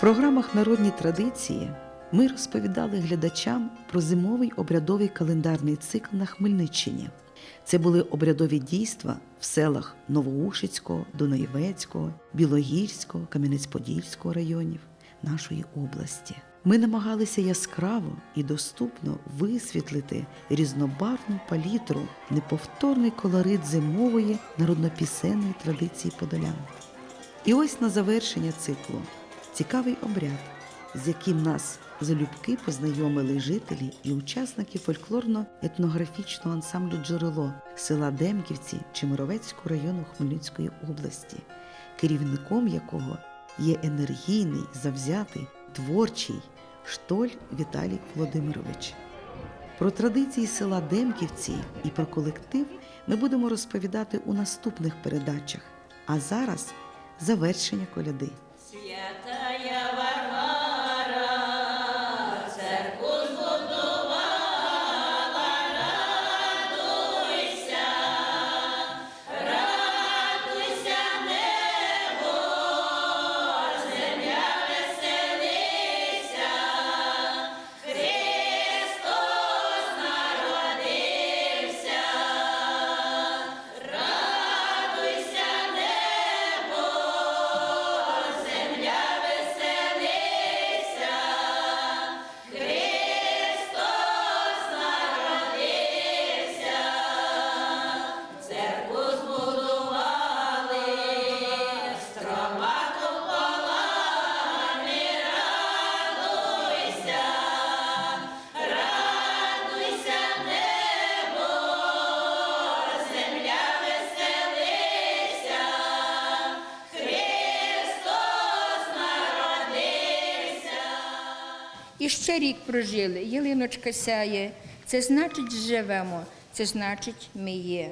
програмах Народні традиції ми розповідали глядачам про зимовий обрядовий календарний цикл на Хмельниччині. Це були обрядові дійства в селах Новоушицького, Дунаєвецького, Білогірського, Кам'янець-Подільського районів нашої області. Ми намагалися яскраво і доступно висвітлити різнобарвну палітру, неповторний колорит зимової народнопісенної традиції подолян. І ось на завершення циклу цікавий обряд, з яким нас залюбки познайомили жителі і учасники фольклорно-етнографічного ансамблю Джерело села Демківці Чемеровецького району Хмельницької області, керівником якого є енергійний, завзятий, творчий штоль Віталій Володимирович. Про традиції села Демківці і про колектив ми будемо розповідати у наступних передачах. А зараз завершення коляди. І ще рік прожили, ялиночка сяє. Це значить живемо, це значить ми є.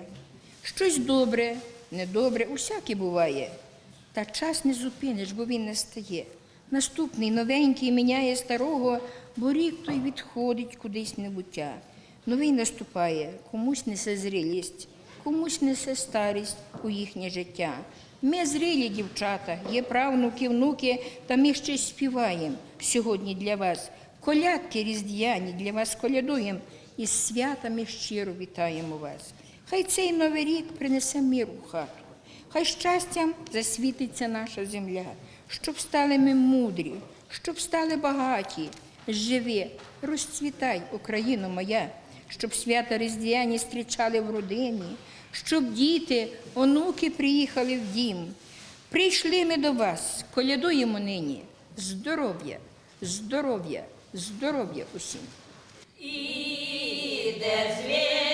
Щось добре, недобре, усяке буває. Та час не зупиниш, бо він не стає. Наступний новенький міняє старого, бо рік той відходить кудись небуття. Новий наступає, комусь несе зрілість, комусь несе старість у їхнє життя. Ми зрілі дівчата, є правнуки, внуки, та ми ще співаємо сьогодні для вас. Колядки різдвяні для вас колядуємо і з святами щиро вітаємо вас. Хай цей новий рік принесе мир у хату, хай щастям засвітиться наша земля, щоб стали ми мудрі, щоб стали багаті, живи, розцвітай, Україно моя, щоб свята різдвяні зустрічали в родині, щоб діти, онуки приїхали в дім. Прийшли ми до вас, колядуємо нині. Здоров'я, здоров'я, здоров'я усім. Іде звезда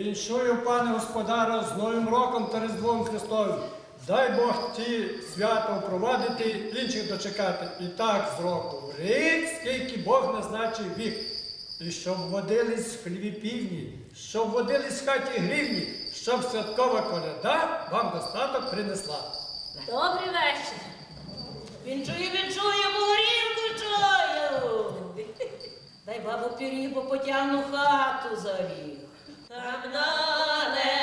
Віншую, пане Господара, з Новим роком та Різдвом Христовим. Дай Бог ті свято впровадити, інших дочекати. І так з року в рік, скільки Бог назначив вік. І щоб водились в хліві півні, щоб водились в хаті гривні, щоб святкова коляда вам достаток принесла. Добрий вечір. Вінчую, вінчую, горілку чую. Дай бабу пірібо потягну хату за ріг. Так дане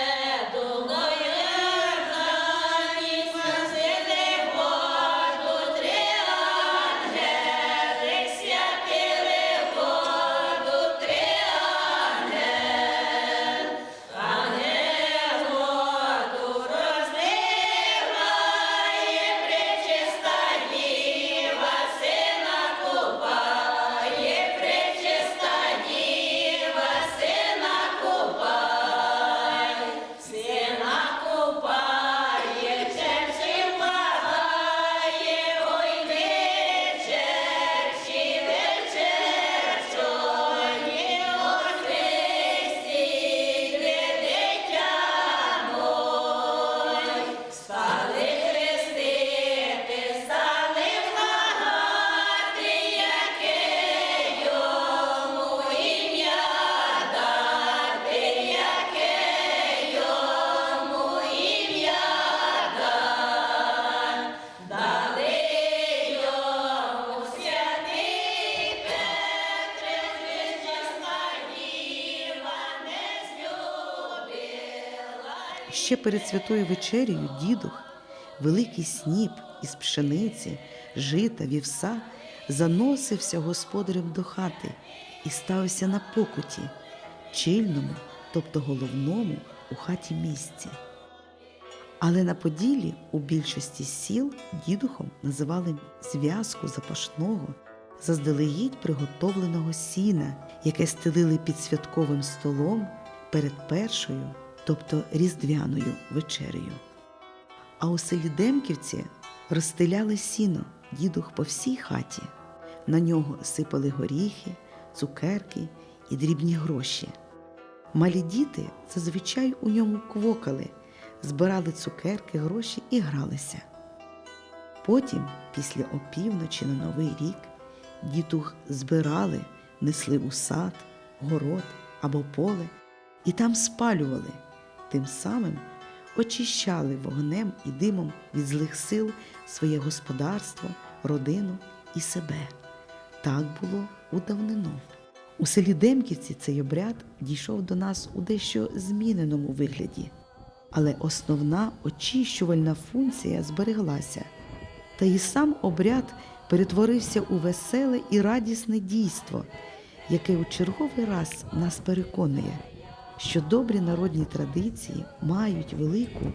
Ще перед святою вечерею дідух, великий сніп із пшениці, жита, вівса, заносився господарем до хати і ставився на покуті, чільному, тобто головному у хаті місці. Але на Поділі у більшості сіл дідухом називали зв'язку запашного, заздалегідь приготовленого сіна, яке стелили під святковим столом перед першою, тобто різдвяною вечерею. А у селі Демківці розстеляли сіно, дідух по всій хаті. На нього сипали горіхи, цукерки і дрібні гроші. Малі діти зазвичай у ньому квокали, збирали цукерки, гроші і гралися. Потім, після опівночі на Новий рік, дітух збирали, несли у сад, город або поле і там спалювали, тим самим очищали вогнем і димом від злих сил своє господарство, родину і себе. Так було у давнину. У селі Демківці цей обряд дійшов до нас у дещо зміненому вигляді, але основна очищувальна функція збереглася, та і сам обряд перетворився у веселе і радісне дійство, яке у черговий раз нас переконує, що добрі народні традиції мають велику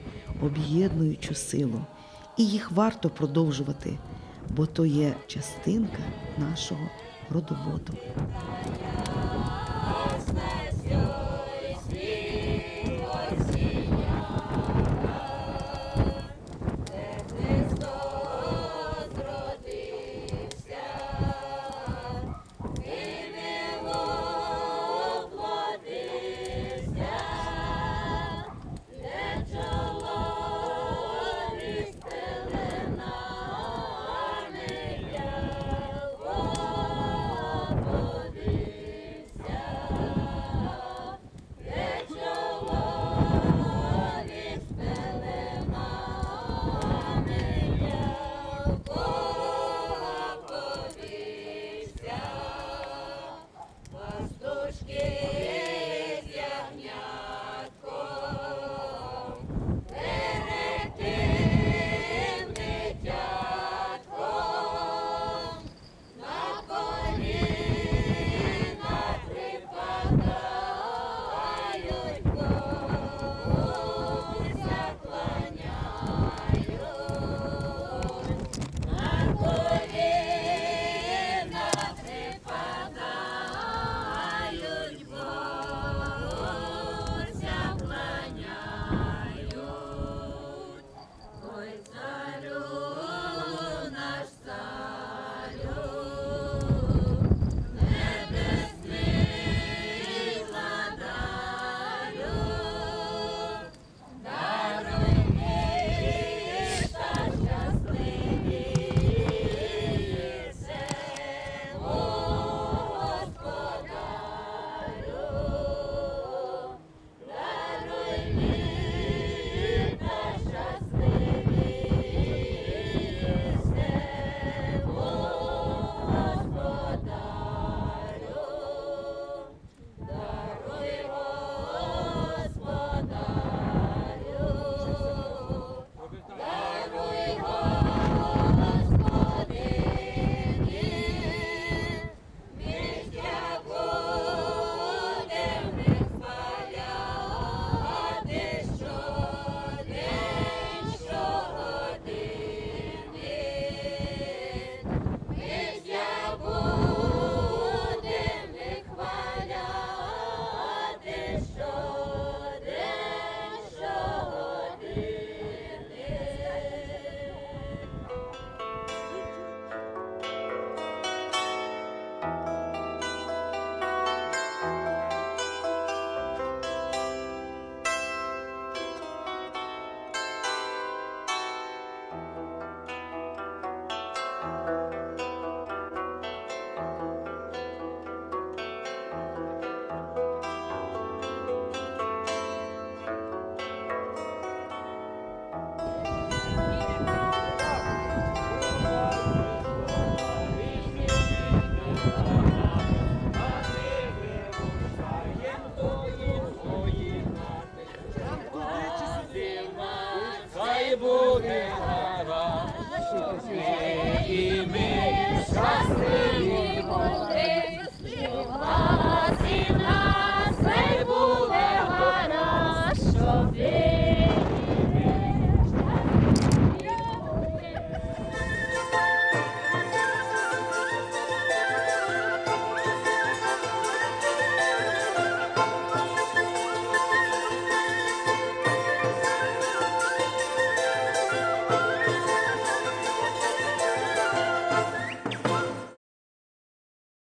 об'єднуючу силу, і їх варто продовжувати, бо то є частинка нашого родоводу.